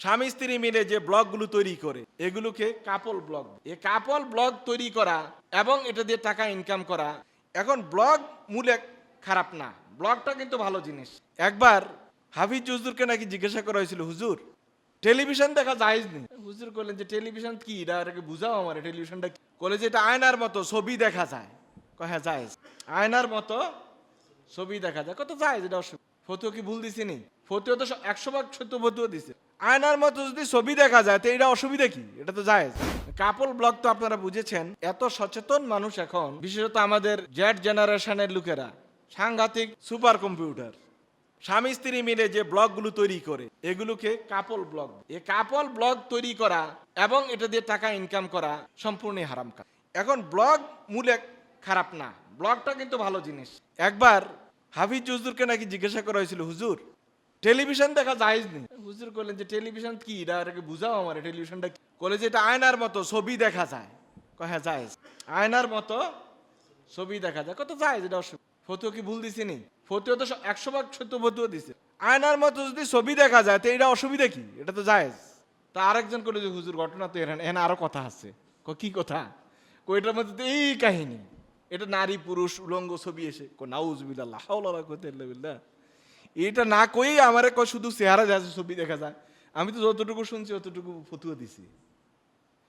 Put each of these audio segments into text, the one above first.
স্বামী স্ত্রী মিলে যে ব্লগগুলো তৈরি করে, এগুলোকে কাপল ব্লগ এই কাপল ব্লগ তৈরি করা এবং এটা দিয়ে টাকা ইনকাম করা, এখন ব্লগ মূলে খারাপ না। ব্লগটা কিন্তু ভালো জিনিস। একবার হাফিজ হুজুরকে নাকি জিজ্ঞাসা করা হয়েছিল, হুজুর টেলিভিশন দেখা যায় নি? হুজুর করলেন যে টেলিভিশন কি? এটা এটাকে বুঝাও আমার টেলিভিশনটা কি? বলে যে, এটা আয়নার মতো ছবি দেখা যায়। হ্যাঁ যায় আয়নার মতো ছবি দেখা যায়। কত যায় যেটা অসুবিধা। ফতুয়া কি ভুল দিছি নি? ফতুয়া তো একশো ভাগ সত্য ফতুয়া দিছে। আয়নার মতো যদি ছবি দেখা যায়, তো এটা অসুবিধা কি? এটা তো যায় কাপল ব্লগ তো আপনারা বুঝেছেন, এত সচেতন মানুষ এখন, বিশেষত আমাদের জেড জেনারেশনের লোকেরা, সাংঘাতিক সুপার কম্পিউটার স্বামী স্ত্রী মিলে যে ব্লগগুলো তৈরি করে, এগুলোকে কাপল ব্লগ এ কাপল ব্লগ তৈরি করা এবং এটা দিয়ে টাকা ইনকাম করা সম্পূর্ণই হারাম কাজ। এখন ব্লগ মূলে খারাপ না ব্লগটা কিন্তু ভালো জিনিস। একবার হাফিজ হুজুরকে নাকি জিজ্ঞাসা করা হয়েছিল, হুজুর টেলিভিশন দেখা যায় হুজুর করলেন যে টেলিভিশন কি? এটা এটাকে বুঝাও আমার, টেলিভিশনটা কি? বলে যে এটা আয়নার মতো ছবি দেখা যায়। হ্যাঁ যায়। আয়নার মতো ছবি দেখা যায়। কত যায় যেটা ফতুয়া কি ভুল দিছি নি? ফতুয়া তো একশো ভাগ সত্য ফতুয়া দিছে। আয়নার মতো যদি ছবি দেখা যায়, তো এটা অসুবিধা কি? এটা তো যায়। তা আরেকজন করে যে, হুজুর, ঘটনা তো এখানে এখানে আরও কথা আছে। ক কথা? কো এটার মধ্যে তো এই কাহিনী। এটা নারী, পুরুষ, উলঙ্গ ছবি এসে কো নাউজুবিল্লাহ হাওলা করতে বিল্লাহ। এটা না কই আমারে কয় শুধু চেহারা যাচ্ছে ছবি দেখা যায়। আমি তো যতটুকু শুনছি, অতটুকু ফতুয়া দিছি।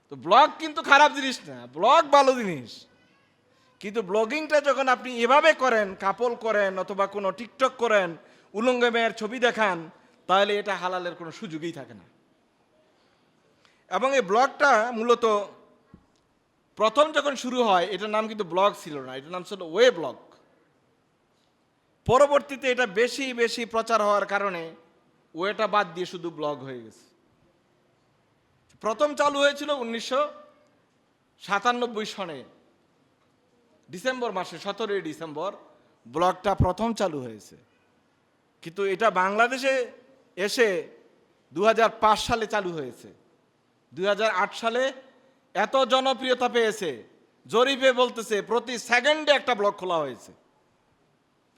তো ব্লগ কিন্তু খারাপ জিনিস না, ব্লগ ভালো জিনিস। কিন্তু ব্লগিংটা যখন আপনি এভাবে করেন, কাপল করেন অথবা কোনো টিকটক করেন, উলঙ্গ মেয়ের ছবি দেখান, তাহলে এটা হালালের কোনো সুযোগই থাকে না। এবং এই ব্লগটা মূলত প্রথম যখন শুরু হয়, এটার নাম কিন্তু ব্লগ ছিল না, এটার নাম ছিল ওয়ে ব্লগ। পরবর্তীতে এটা বেশি বেশি প্রচার হওয়ার কারণে ওয়েটা বাদ দিয়ে শুধু ব্লগ হয়ে গেছে। প্রথম চালু হয়েছিল উনিশশো সাতানব্বই সনে, ডিসেম্বর মাসে, সতেরোই ডিসেম্বর ব্লগটা প্রথম চালু হয়েছে। কিন্তু এটা বাংলাদেশে এসে দু হাজার পাঁচ সালে চালু হয়েছে। দু হাজার আট সালে এত জনপ্রিয়তা পেয়েছে, জরিপে বলতেছে প্রতি সেকেন্ডে একটা ব্লগ খোলা হয়েছে।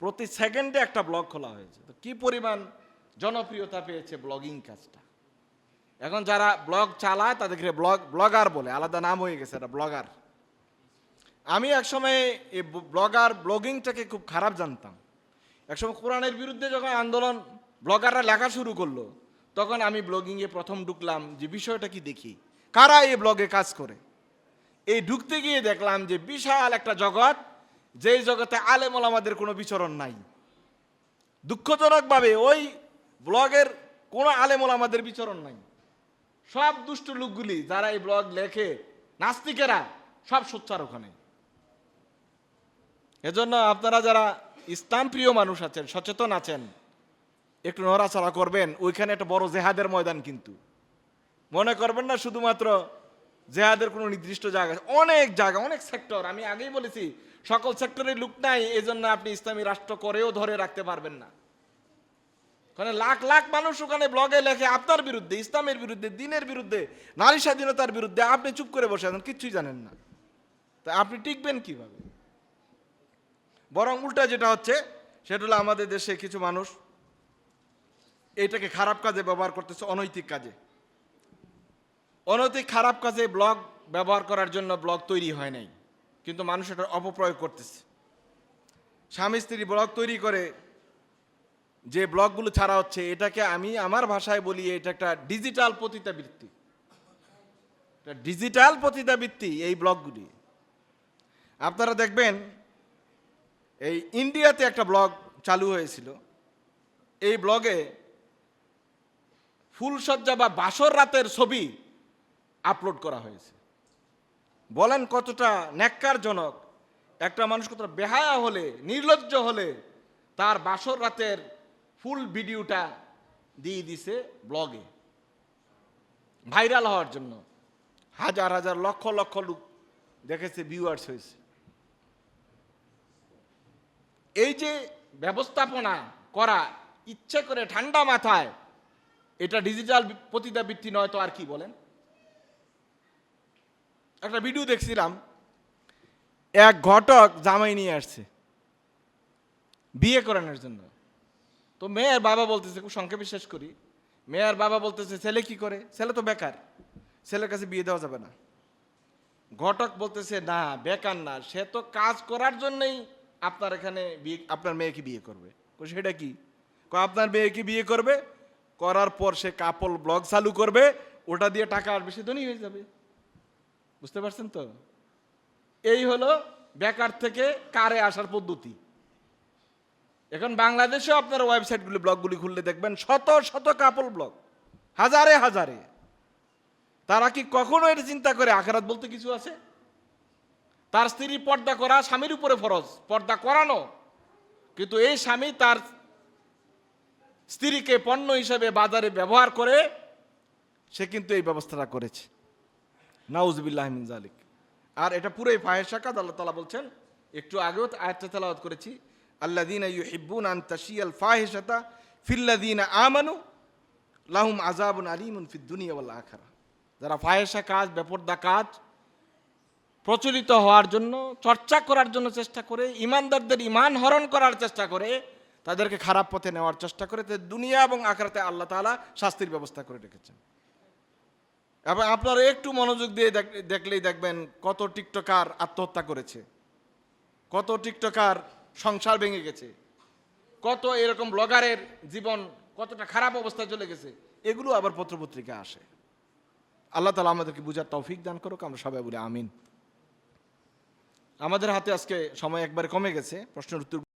প্রতি সেকেন্ডে একটা ব্লগ খোলা হয়েছে। তো কি পরিমাণ জনপ্রিয়তা পেয়েছে ব্লগিং কাজটা? এখন যারা ব্লগ চালায়, তাদেরকে ব্লগ, ব্লগার বলে, আলাদা নাম হয়ে গেছে এটা, ব্লগার। আমি একসময় এই ব্লগার ব্লগিংটাকে খুব খারাপ জানতাম। একসময় কোরআনের বিরুদ্ধে যখন আন্দোলন, ব্লগাররা লেখা শুরু করল, তখন আমি ব্লগিংয়ে প্রথম ঢুকলাম যে বিষয়টা কি দেখি? কারা এই ব্লগে কাজ করে? এই ঢুকতে গিয়ে দেখলাম যে বিশাল একটা জগৎ যেই জগতে আলেমল আমাদের কোনো বিচরণ নাই। দুঃখজনকভাবে ওই ব্লগের কোনো আলেমল আমাদের বিচরণ নাই। সব দুষ্ট লোকগুলি যারা এই ব্লগ লেখে, নাস্তিকেরা, সব সোচ্চার ওখানে। এজন্য আপনারা যারা ইসলাম প্রিয় মানুষ আছেন, সচেতন আছেন, একটু নড়াচড়া করবেন, ওইখানে একটা বড় জেহাদের ময়দান কিন্তু। মনে করবেন না শুধুমাত্র জেহাদের কোনো নির্দিষ্ট জায়গা। অনেক জায়গা, অনেক সেক্টর। আমি আগেই বলেছি, সকল সেক্টরে লুক নাই এই জন্য আপনি ইসলামী রাষ্ট্র করেও ধরে রাখতে পারবেন না। ওখানে লাখ লাখ মানুষ ওখানে ব্লগে লেখে, আপনার বিরুদ্ধে, ইসলামের বিরুদ্ধে, দিনের বিরুদ্ধে, নারী স্বাধীনতার বিরুদ্ধে আপনি চুপ করে বসে আছেন, কিচ্ছুই জানেন না। তা আপনি টিকবেন কীভাবে? বরং উল্টা যেটা হচ্ছে, সেটা হলো আমাদের দেশে কিছু মানুষ এটাকে খারাপ কাজে ব্যবহার করতেছে, অনৈতিক কাজে। অনৈতিক খারাপ কাজে ব্লগ ব্যবহার করার জন্য ব্লগ তৈরি হয় নাই, কিন্তু মানুষ এটার অপপ্রয়োগ করতেছে। স্বামী স্ত্রী ব্লগ তৈরি করে, যে ব্লগগুলো ছাড়া হচ্ছে, এটাকে আমি আমার ভাষায় বলি, এটা একটা ডিজিটাল পতিতাবৃত্তি। ডিজিটাল পতিতাবৃত্তি এই ব্লগগুলি। আপনারা দেখবেন, এই ইন্ডিয়াতে একটা ব্লগ চালু হয়েছিল। এই ব্লগে ফুলসজ্জা বা বাসর রাতের ছবি আপলোড করা হয়েছে। বলেন কতটা ন্যাক্কারজনক। একটা মানুষ কতটা বেহায়া হলে, নির্লজ্জ হলে, তার বাসর রাতের ফুল ভিডিওটা দিয়ে দিছে ব্লগে। ভাইরাল হওয়ার জন্য। হাজার হাজার, লক্ষ লক্ষ লোক দেখেছে ভিউয়ার্স হয়েছে। এই যে ব্যবস্থাপনা করা, ইচ্ছে করে ঠান্ডা মাথায়, এটা ডিজিটাল পতিতাবৃত্তি নয় তো আর কি বলেন? একটা ভিডিও দেখছিলাম, এক ঘটক জামাই নিয়ে আসছে, বিয়ে করানোর জন্য। তো মেয়ের বাবা বলতেছে, খুব সংক্ষেপে শেষ করি, মেয়ের বাবা বলতেছে, ছেলে কি করে? ছেলে তো বেকার, ছেলের কাছে বিয়ে দেওয়া যাবে না। ঘটক বলতেছে, না, বেকার না, সে তো কাজ করার জন্যই আপনার এখানে বিয়ে, আপনার মেয়েকে বিয়ে করবে। সেটা কি, আপনার মেয়েকে বিয়ে করবে, করার পর সে কাপল ব্লগ চালু করবে, ওটা দিয়ে টাকা আর বেশি ধনী হয়ে যাবে। বুঝতে পারছেন তো? এই হলো বেকার থেকে কারে আসার পদ্ধতি। এখন বাংলাদেশেও আপনার ওয়েবসাইটগুলি, ব্লগগুলি খুললে দেখবেন শত শত কাপল ব্লগ, হাজারে হাজারে। তারা কি কখনো এটা চিন্তা করে আখেরাত বলতে কিছু আছে? তার স্ত্রী পর্দা করা, স্বামীর উপরে ফরজ, পর্দা করানো। কিন্তু এই স্বামী তার স্ত্রীকে পণ্য হিসেবে বাজারে ব্যবহার করে, সে কিন্তু এই ব্যবস্থাটা করেছে। নাউজবিল্লাহ মিন জালিক আর এটা পুরোই ফাহেসা কাজ আল্লাহ তালা বলছেন, একটু আগেও আয়াতটা তেলাওয়াত করেছি আল্লাদিন ইউহিব্বুন আন তাশিয়াল ফাহিশাতা ফিল্লাদিনা আমানু লাহুম আযাবুন আলিমুন ফিদ দুনিয়া ওয়াল আখিরা যারা ফাহেসা কাজ, বেপর্দা কাজ, প্রচলিত হওয়ার জন্য, চর্চা করার জন্য চেষ্টা করে, ইমানদারদের ইমান হরণ করার চেষ্টা করে, তাদেরকে খারাপ পথে নেওয়ার চেষ্টা করে তাদের দুনিয়া এবং আখরাতে আল্লাহ তালা শাস্তির ব্যবস্থা করে রেখেছেন। এবং আপনারা একটু মনোযোগ দিয়ে দেখলেই দেখবেন কত টিকটকার আত্মহত্যা করেছে। কত টিকটকার সংসার ভেঙে গেছে। কত এরকম ব্লগারের জীবন কতটা খারাপ অবস্থায় চলে গেছে। এগুলো আবার পত্রপত্রিকা আসে। আল্লাহ তালা আমাদেরকে বুঝার তৌফিক দান করুক, আমরা সবাই বলি আমিন। আমাদের হাতে আজকে সময় একবারে কমে গেছে, প্রশ্নের উত্তর